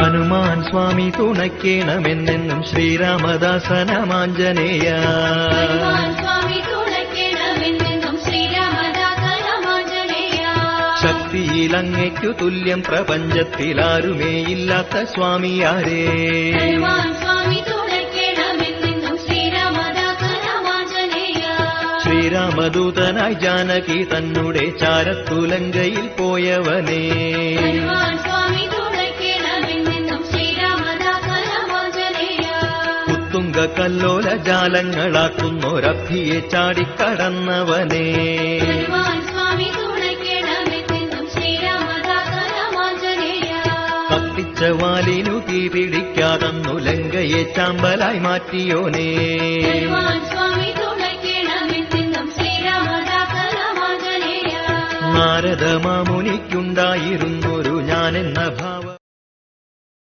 ഹനുമാൻ സ്വാമി തുണയ്ക്കണമെന്നെന്നും ശ്രീരാമദാസനമാഞ്ജനേയ. ശ്രീരാമദാസനമാഞ്ജനേയ. ശക്തിയിലങ്ങയ്ക്കു തുല്യം പ്രപഞ്ചത്തിലാരുമേയില്ലാത്ത സ്വാമിയാരേ. ശ്രീരാമദൂതനായി ജാനകി തന്നുടെ ചാരത്തുലങ്കയിൽ പോയവനേ. കല്ലോല ജാലങ്ങളാക്കുന്നൊരഭിയെ ചാടിക്കടന്നവനേ. കത്തിച്ച വാലിനു തീ പിടിക്കാതന്നു ലങ്കയെ ചാമ്പലായി മാറ്റിയോനേ. നാരദ മാമുനിക്കുണ്ടായിരുന്നൊരു ഞാനെന്ന ഭാവ